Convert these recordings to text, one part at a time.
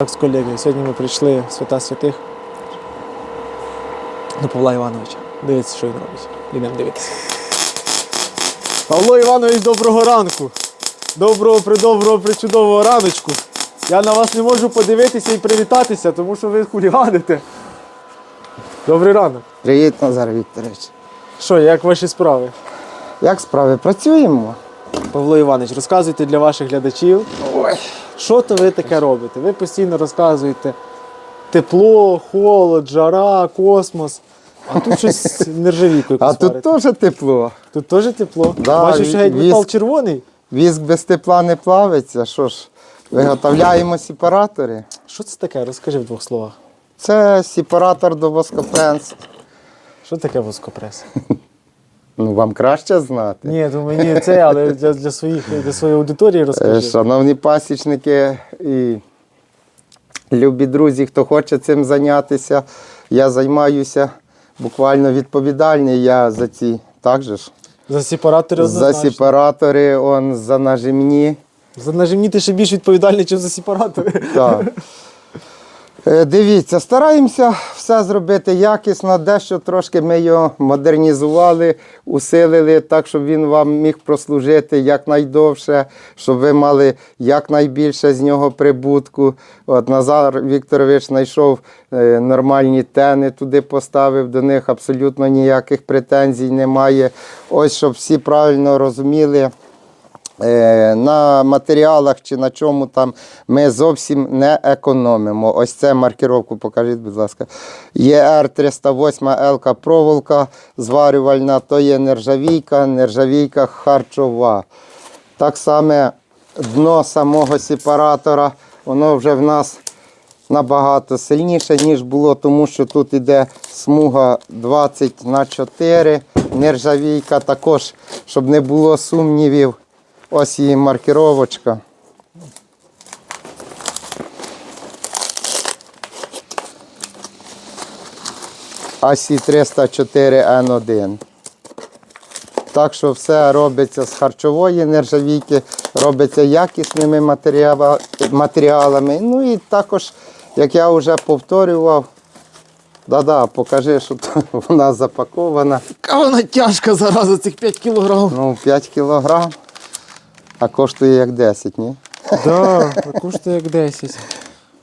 Так, з колеги, сьогодні ми прийшли в свята святих до Павла Івановича. Дивіться, що він робить. Йдемо дивитися. Павло Іванович, доброго ранку. Доброго, придоброго, причудового раночку. Я на вас не можу подивитися і привітатися, тому що ви хуліганите. Добрий ранок. Привіт, Назар Вікторович. Що, як ваші справи? Як справи? Працюємо? Павло Іванович, розказуйте для ваших глядачів, Ой. Що то ви таке робите. Ви постійно розказуєте тепло, холод, жара, космос. А тут щось нержавійкою А тут посварите. теж тепло. Тут теж тепло. Да, Бачу, що геть віз- метал червоний. Віск без тепла не плавиться. Що ж, виготовляємо сепаратори. Що це таке? Розкажи в двох словах. Це сепаратор до воскопенс. Що таке воскопрес? Ну, вам краще знати. Ні, то мені це, але для, для, своїх, для своєї аудиторії Е, розкажи. Шановні пасічники і любі друзі, хто хоче цим зайнятися, я займаюся буквально відповідальний я за ці. Так же ж? За сепаратори За сепаратори, он, за нажимні. За нажимні ти ще більш відповідальний, ніж за сепаратори. Так. Е, Дивіться, стараємося все зробити якісно, дещо трошки ми його модернізували, усилили так, щоб він вам міг прослужити якнайдовше, щоб ви мали якнайбільше з нього прибутку. От Назар Вікторович знайшов е, нормальні тени, туди поставив, до них абсолютно ніяких претензій немає. Ось щоб всі правильно розуміли. Е, На матеріалах чи на чому там ми зовсім не економимо. Ось це маркировку покажіть, будь ласка. ЄР 308 ЛК проволока зварювальна, то є нержавійка, нержавійка харчова. Так само дно самого сепаратора, воно вже в нас набагато сильніше, ніж було, тому що тут іде смуга 20 на 4 нержавійка. Також, щоб не було сумнівів, ось її маркировочка. Асі 304 Н1. Так що все робиться з харчової нержавійки, робиться якісними матеріалами. Ну і також, як я вже повторював, да-да, покажи, що вона запакована. Яка вона тяжка зараза, цих 5 кілограм. Ну, 5 кілограм, а коштує як 10, ні? Да, коштує як 10.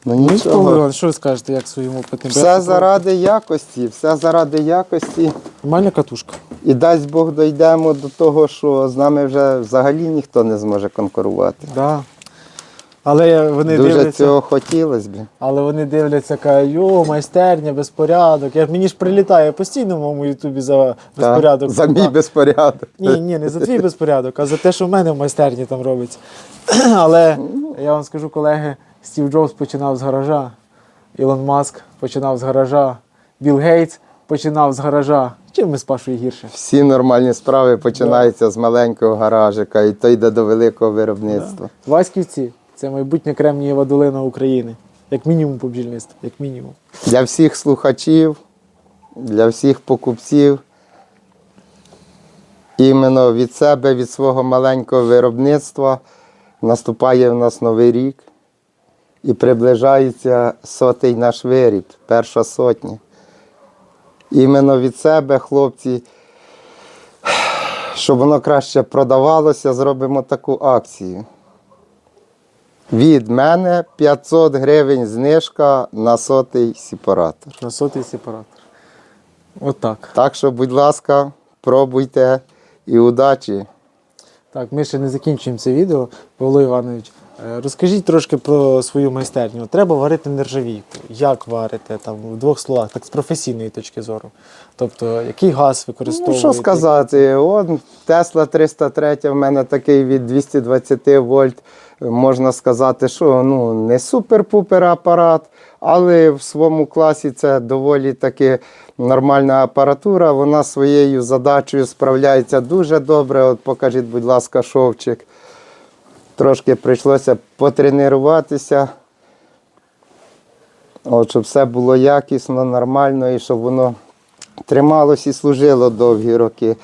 Ну Ну, нічого. Що ви скажете, як своєму потім? Все заради якості, все заради якості. Нормальна катушка. І дасть Бог дійдемо до того, що з нами вже взагалі ніхто не зможе конкурувати. Да. Але вони Дуже дивляться, цього хотілося б. але вони дивляться, кажуть, йо, майстерня, безпорядок. Я мені ж прилітає постійно в моєму ютубі за безпорядок. За мій безпорядок. Ні, ні, не за твій безпорядок, а за те, що в мене в майстерні там робиться. Але я вам скажу, колеги, Стів Джобс починав з гаража, Ілон Маск починав з гаража, Білл Гейтс починав з гаража. Чим ми з Пашою гірше? Всі нормальні справи починаються з маленького гаражика і то йде до великого виробництва. Васьківці це майбутня Кремнієва долина України. Як мінімум по як мінімум. Для всіх слухачів, для всіх покупців. Іменно від себе, від свого маленького виробництва наступає в нас новий рік і приближається сотий наш виріб, перша сотня. Іменно від себе, хлопці, щоб воно краще продавалося, зробимо таку акцію. Від мене 500 гривень знижка на сотий сепаратор. На сотий сепаратор. Отак. Так що, будь ласка, пробуйте і удачі. Так, ми ще не закінчуємо це відео. Павло Іванович, розкажіть трошки про свою майстерню. Треба варити нержавійку. Як варите? Там, в двох словах, так з професійної точки зору. Тобто, який газ Ну, що сказати, он Тесла 303 в мене такий від 220 вольт. Можна сказати, що ну, не супер-пупер апарат, але в своєму класі це доволі таки нормальна апаратура. Вона своєю задачею справляється дуже добре. От покажіть, будь ласка, шовчик. Трошки прийшлося потренуватися. От, щоб все було якісно, нормально і щоб воно трималось і служило довгі роки.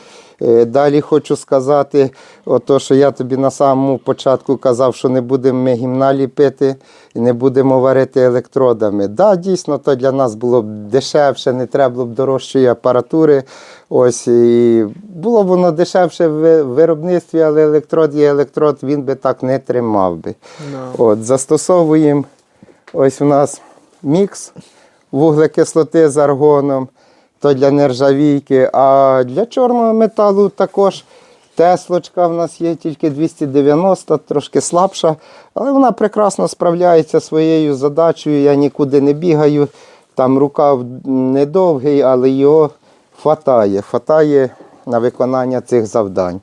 Е, Далі хочу сказати, ото, що я тобі на самому початку казав, що не будемо ми гімна ліпити і не будемо варити електродами. Да, дійсно, то для нас було б дешевше, не треба було б дорожчої апаратури. Ось, і було б воно дешевше в виробництві, але електрод є електрод, він би так не тримав би. От, застосовуємо ось у нас мікс вуглекислоти з аргоном, то для нержавійки, а для чорного металу також теслочка в нас є, тільки 290, трошки слабша, але вона прекрасно справляється своєю задачею. Я нікуди не бігаю. Там рукав недовгий, але його хватає. Хватає на виконання цих завдань.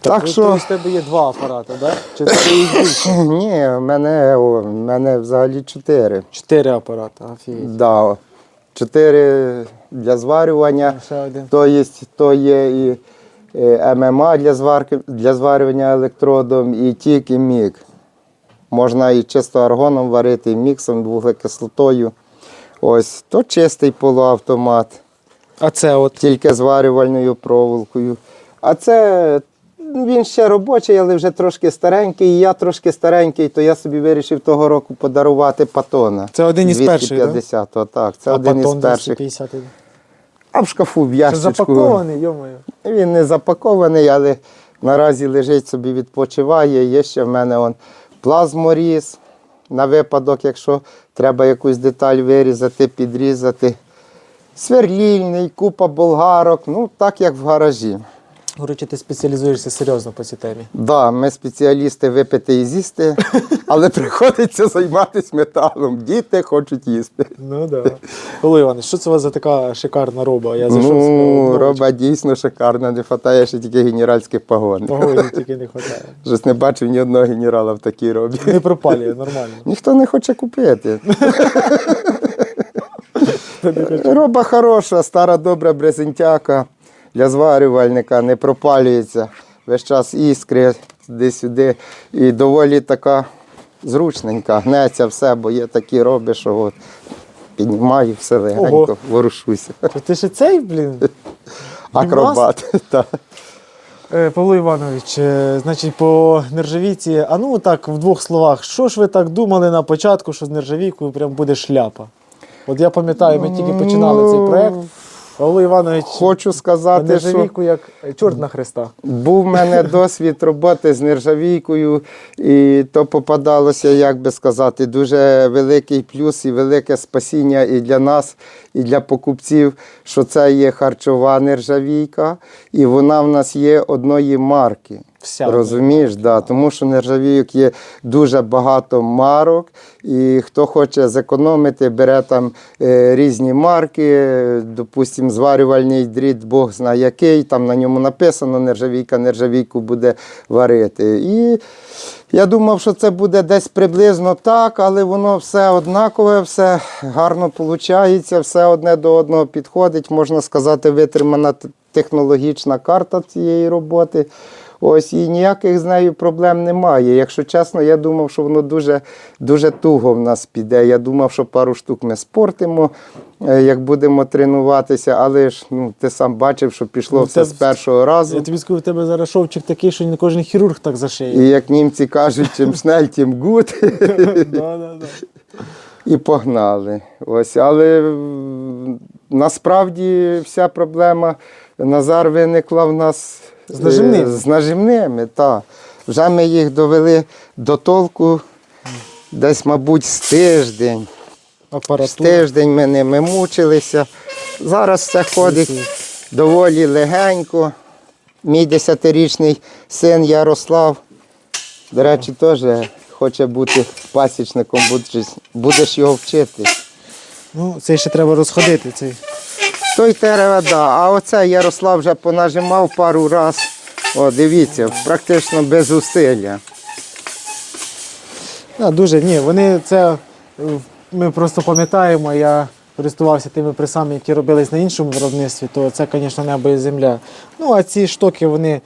Так Тобто що- в тебе є два апарати, так? Чи це більше? Ні, в мене, в мене взагалі чотири. Чотири апарати, офігеть. Да, чотири для зварювання. То є, то є і е, ММА для, зварки, для зварювання електродом, і тік, і мік. Можна і чисто аргоном варити, і міксом, вуглекислотою. Ось, то чистий полуавтомат, А це от. тільки зварювальною проволокою. А це він ще робочий, але вже трошки старенький. І я трошки старенький, то я собі вирішив того року подарувати патона. Це один із перших, 250-го, так? Це а один із перших. 250. А в шкафу в Це ящичку. запакований, йомою. Він не запакований, але наразі лежить собі, відпочиває. Є ще в мене он плазморіз на випадок, якщо треба якусь деталь вирізати, підрізати. Сверлільний, купа болгарок, ну так як в гаражі. Коротше, ти спеціалізуєшся серйозно по цій темі. Да, ми спеціалісти випити і з'їсти, але приходиться займатися металом. Діти хочуть їсти. Ну так. Да. Олег Іванович, що це у вас за така шикарна роба? Я зайшов Ну, роба дійсно шикарна, не вистачає ще тільки генеральських погон. Погоди тільки не вистачає. Щось не бачив ні одного генерала в такій робі. Не пропалює, нормально. Ніхто не хоче купити. Роба хороша, стара добра брезентяка для зварювальника, не пропалюється. Весь час іскри туди-сюди. І доволі така зручненька, гнеться все, бо є такі роби, що от піднімаю все легенько, Ого. ворушуся. То ти ще цей, блін? Акробат. так. Е, Павло Іванович, е, значить, по нержавійці, а ну так в двох словах, що ж ви так думали на початку, що з нержавійкою прям буде шляпа? От я пам'ятаю, ми тільки починали цей проект. Павло Іванович Хочу сказати, що нержавійку як чорт на Христа. Був в мене досвід роботи з нержавійкою, і то попадалося, як би сказати, дуже великий плюс і велике спасіння і для нас, і для покупців, що це є харчова нержавійка, і вона в нас є одної марки. Вся Розумієш, да, тому що нержавійок є дуже багато марок, і хто хоче зекономити, бере там е, різні марки, е, допустимо, зварювальний дріт, Бог знає який, там на ньому написано нержавійка, нержавійку буде варити. І я думав, що це буде десь приблизно так, але воно все однакове, все гарно виходить, все одне до одного підходить. Можна сказати, витримана технологічна карта цієї роботи. Ось і ніяких з нею проблем немає. Якщо чесно, я думав, що воно дуже, дуже туго в нас піде. Я думав, що пару штук ми спортимо, е, як будемо тренуватися, але ж ну, ти сам бачив, що пішло Ну, все з першого разу. Я тобі скажу, в тебе зараз шовчик такий, що не кожен хірург так зашиє. І як німці кажуть, чим шнель, тим гуд. І погнали. Ось, але насправді вся проблема Назар виникла в нас З нажимними. е, з нажимними. Та. Вже ми їх довели до толку десь, мабуть, з тиждень. З тиждень ми ними мучилися. Зараз все ходить доволі легенько. Мій десятирічний син Ярослав, до речі, теж хоче бути пасічником, будеш його вчити. Ну, це ще треба розходити. Цей. Той дерева, да. А оце Ярослав вже понажимав пару раз. О, дивіться, практично без зусилля. Да, дуже, ні, вони це. е, Ми просто пам'ятаємо, я користувався тими пресами, які робились на іншому виробництві, то це, звісно, небо і земля. Ну, а ці штоки, вони,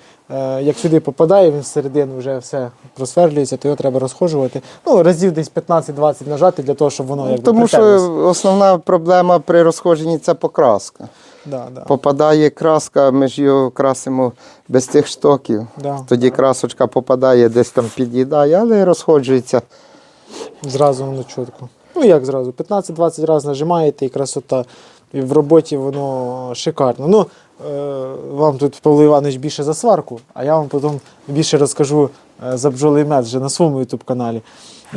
як сюди попадає, він всередину вже все просверлюється, то його треба розхожувати. Ну, разів десь 15-20 нажати для того, щоб воно якби Тому що основна проблема при розходженні це покраска. Да, да. попадає краска, ми ж його красимо без тих штоків. Да. Тоді красочка попадає, десь там під'їдає, але розходжується. Зразу воно чітко. Ну як зразу? 15-20 разів нажимаєте і красота. І в роботі воно шикарно. Ну, е, вам тут Павло Іванович більше за сварку, а я вам потім більше розкажу е, за бджолий мед вже на своєму YouTube каналі.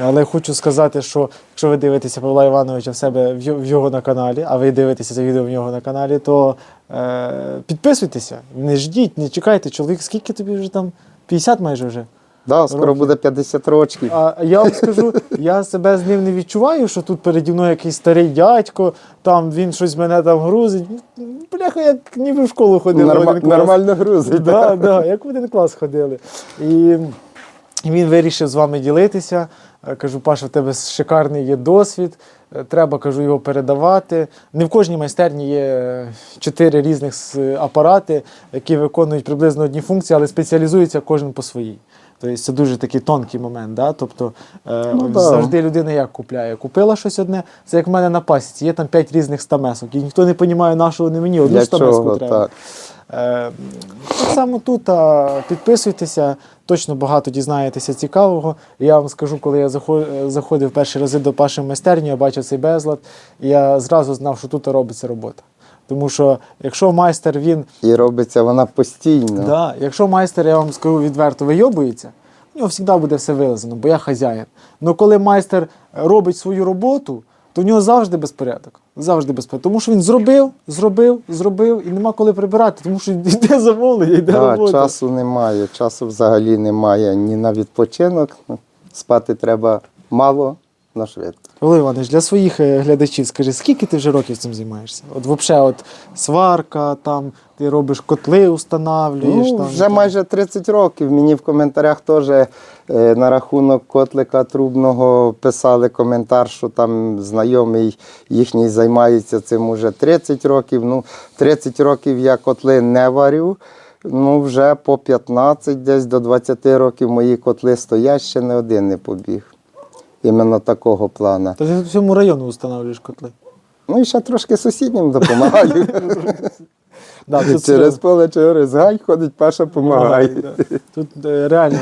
Але хочу сказати, що якщо ви дивитеся Павла Івановича в себе в його на каналі, а ви дивитеся це відео в нього на каналі, то е, підписуйтеся, не ждіть, не чекайте. Чоловік, скільки тобі вже там? 50 майже вже. Да, скоро Років. буде 50 років. А я вам скажу, я себе з ним не відчуваю, що тут переді мною якийсь старий дядько, там він щось мене там грузить. Бляха, як ніби в школу ходили. в один клас. нормально грузить. Да, да, як в один клас ходили. І він вирішив з вами ділитися. Е, Кажу, Паша, в тебе шикарний є досвід. е, Треба, кажу, його передавати. Не в кожній майстерні є е, чотири різних апарати, які виконують приблизно одні функції, але спеціалізується кожен по своїй. Тобто це дуже такий тонкий момент. Да? Тобто е, Ну, да. завжди людина як купляє. Купила щось одне, це як в мене на пасіці, є там п'ять різних стамесок. І ніхто не розуміє, нашого не мені, одну Для стамеску чого, треба. так. Е, Так само тут а, підписуйтеся, точно багато дізнаєтеся цікавого. Я вам скажу, коли я захо- заходив перші рази до Паші в майстерню, я бачив цей безлад, і я зразу знав, що тут робиться робота. Тому що якщо майстер він І робиться вона постійно. Да, якщо майстер, я вам скажу відверто, вийобується, у нього завжди буде все вилазено, бо я хазяїн. Але коли майстер робить свою роботу, то в нього завжди безпорядок. Завжди безпорядок. Тому що він зробив, зробив, зробив, і нема коли прибирати, тому що йде замовлення, йде Да, робота. часу немає, часу взагалі немає ні на відпочинок. Спати треба мало, на швидко. Олег Іванович, для своїх е, глядачів скажи, скільки ти вже років цим займаєшся? От взагалі, от сварка, там, ти робиш котли, устанавлюєш. Ну, там, вже там. майже 30 років. Мені в коментарях теж е, на рахунок котлика трубного писали коментар, що там знайомий їхній займається цим уже 30 років. Ну, 30 років я котли не варю. Ну, вже по 15, десь до 20 років мої котли стоять, ще не один не побіг. Іменно такого плана. Та ти всьому району встановлюєш котли. Ну і ще трошки сусіднім допомагаю. Да, тут Через поле через гай ходить, Паша допомагає. Да. Тут е, реально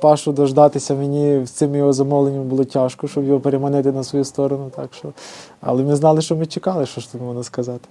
Пашу дождатися мені з цим його замовленням було тяжко, щоб його переманити на свою сторону. Так що, але ми знали, що ми чекали, що ж тут можна сказати.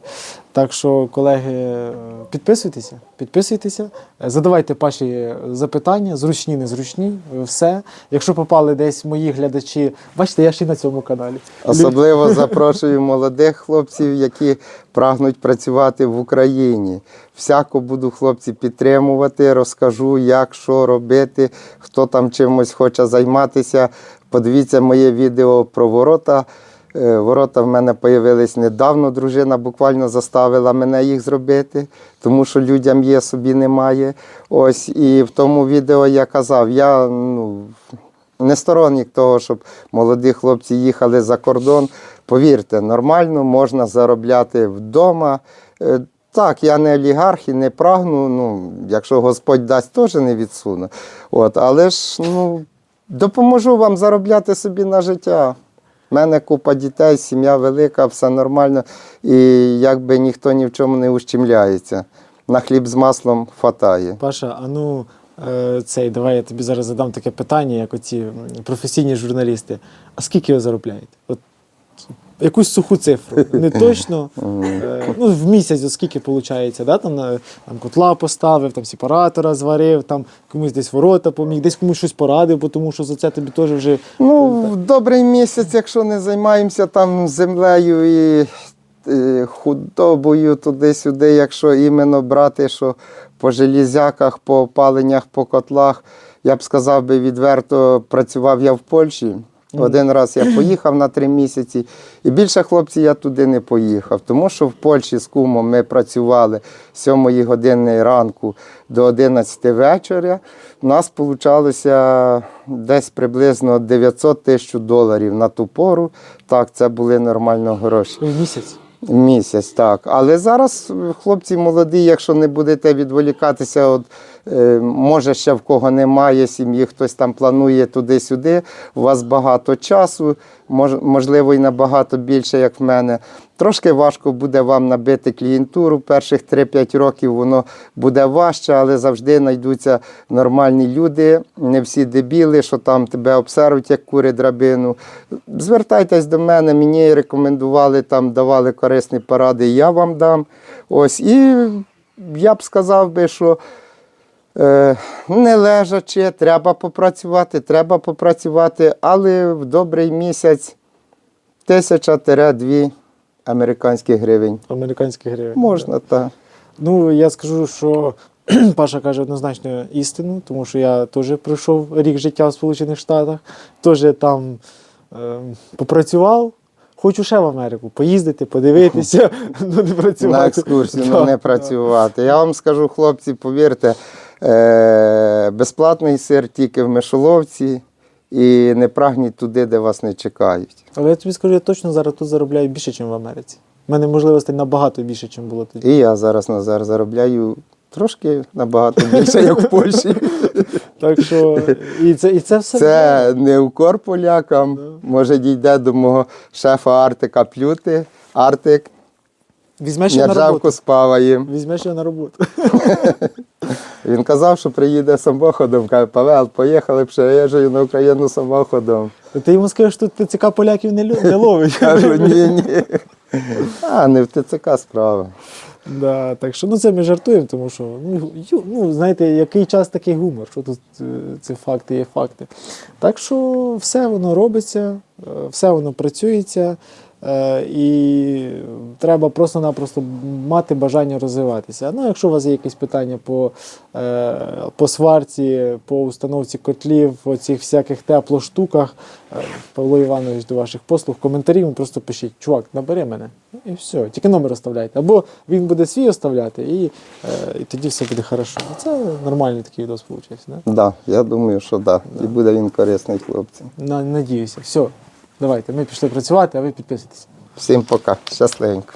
Так що, колеги, е, підписуйтеся, підписуйтеся, е, задавайте Паші запитання, зручні, незручні, е, все. Якщо попали десь мої глядачі, бачите, я ще й на цьому каналі. Особливо запрошую молодих хлопців, які прагнуть працювати в Україні. Всяко буду хлопці підтримувати, розкажу, як що робити, хто там чимось хоче займатися. Подивіться моє відео про ворота. Е, Ворота в мене з'явились недавно. Дружина буквально заставила мене їх зробити, тому що людям є, собі немає. Ось і в тому відео я казав, я ну, не сторонник того, щоб молоді хлопці їхали за кордон. Повірте, нормально можна заробляти вдома. Так, я не олігарх і не прагну. Ну, якщо Господь дасть, теж не відсуну. От, але ж ну, допоможу вам заробляти собі на життя. У мене купа дітей, сім'я велика, все нормально. І якби ніхто ні в чому не ущемляється. На хліб з маслом хватає. Паша, а ну е, цей, давай я тобі зараз задам таке питання, як оці професійні журналісти. А скільки ви заробляєте? От якусь суху цифру. Не точно. Е, ну, в місяць от скільки виходить, да? там, е, там котла поставив, там сепаратора зварив, там комусь десь ворота поміг, десь комусь щось порадив, бо тому що за це тобі теж вже. Ну, в добрий місяць, якщо не займаємося там землею і е, худобою туди-сюди, якщо іменно брати, що по железяках, по опаленнях, по котлах, я б сказав би відверто, працював я в Польщі. Один раз я поїхав на три місяці, і більше хлопці я туди не поїхав, тому що в Польщі з кумом ми працювали з 7 години ранку до 11 вечора. У нас вийшло десь приблизно 900 тисяч доларів на ту пору. Так, це були нормально гроші. В місяць. Місяць, так. Але зараз хлопці молоді, якщо не будете відволікатися від може ще в кого немає сім'ї, хтось там планує туди-сюди. У вас багато часу, можливо, і набагато більше, як в мене. Трошки важко буде вам набити клієнтуру. Перших 3-5 років воно буде важче, але завжди знайдуться нормальні люди, не всі дебіли, що там тебе обсервують, як кури драбину. Звертайтесь до мене, мені рекомендували, там давали корисні поради, я вам дам. Ось, і я б сказав би, що е, не лежачи, треба попрацювати, треба попрацювати, але в добрий місяць тисяча-дві американських гривень. Американські гривень. Можна, так. Ну, я скажу, що Паша каже однозначно істину, тому що я теж пройшов рік життя в Сполучених Штатах, теж там е, попрацював. Хочу ще в Америку поїздити, подивитися, ну не працювати. На екскурсію, ну не працювати. Я вам скажу, хлопці, повірте, е, безплатний сир тільки в мишоловці і не прагніть туди, де вас не чекають. Але я тобі скажу, я точно зараз тут заробляю більше, ніж в Америці. У мене можливостей набагато більше, ніж було тоді. І я зараз Назар заробляю трошки набагато більше, як в Польщі. Так що і це, і це все. Це не укор полякам. Може, дійде до мого шефа Артика Плюти. Артик, Візьмеш його на роботу. спаваємо. Візьмеш його на роботу. Він казав, що приїде самоходом. Каже, Павел, поїхали, приїжджаю на Україну самоходом. Ти йому скажеш, що тут ТЦК поляків не, лю- не ловить. Кажу, ні, ні. А, не в ТЦК справа. Да, так що ну це ми жартуємо, тому що ну, ю- ну знаєте, який час такий гумор, що тут е, це факти є факти. Так що все воно робиться, е, все воно працюється, е, і треба просто-напросто мати бажання розвиватися. Ну, якщо у вас є якісь питання по, е, по сварці, по установці котлів, по цих всяких теплоштуках, е, Павло Іванович до ваших послуг, коментарів ви просто пишіть, чувак, набери мене. І все, тільки номер оставляйте. Або він буде свій оставляти, і, е, і тоді все буде хорошо. Це нормальний такий відос вийшов. Да? Да, я думаю, що да. І буде він корисний хлопцям. На- Надіюся. Все, давайте, ми пішли працювати, а ви підписуйтесь. Всім пока. Щасливенько.